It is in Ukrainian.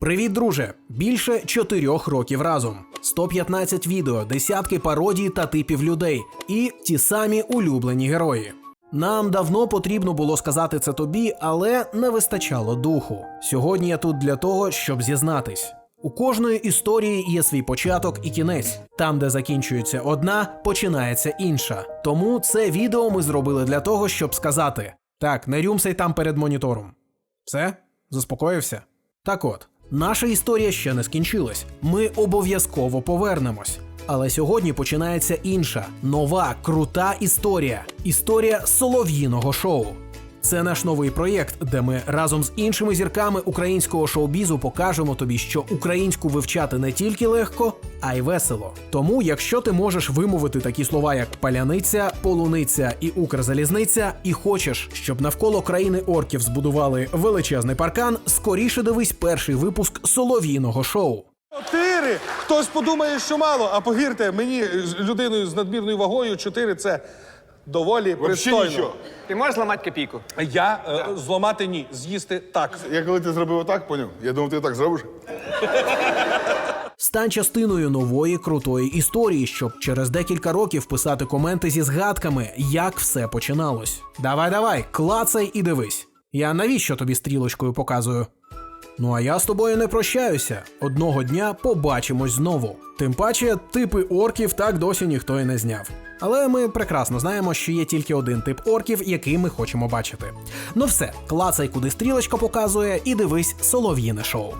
Привіт, друже! Більше чотирьох років разом. 115 відео, десятки пародій та типів людей, і ті самі улюблені герої. Нам давно потрібно було сказати це тобі, але не вистачало духу. Сьогодні я тут для того, щоб зізнатись. У кожної історії є свій початок і кінець. Там, де закінчується одна, починається інша. Тому це відео ми зробили для того, щоб сказати: так, не рюмсай там перед монітором. Все? Заспокоївся? Так от, наша історія ще не скінчилась. Ми обов'язково повернемось. Але сьогодні починається інша, нова, крута історія. Історія солов'їного шоу. Це наш новий проєкт, де ми разом з іншими зірками українського шоу-бізу покажемо тобі, що українську вивчати не тільки легко, а й весело. Тому, якщо ти можеш вимовити такі слова, як паляниця, полуниця і укрзалізниця, і хочеш, щоб навколо країни орків збудували величезний паркан, скоріше дивись перший випуск солов'їного шоу. Чотири! Хтось подумає, що мало, а повірте, мені людиною з надмірною вагою чотири це доволі пристойно. нічого. Ти можеш зламати копійку? Я е, зламати ні, з'їсти так. Я коли ти зробив отак, поняв? Я думав, ти так зробиш. Стань частиною нової крутої історії, щоб через декілька років писати коменти зі згадками, як все починалось. Давай, давай, клацай і дивись. Я навіщо тобі стрілочкою показую? Ну а я з тобою не прощаюся. Одного дня побачимось знову. Тим паче, типи орків так досі ніхто і не зняв. Але ми прекрасно знаємо, що є тільки один тип орків, який ми хочемо бачити. Ну все, клацай, куди стрілочка показує, і дивись солов'їне шоу.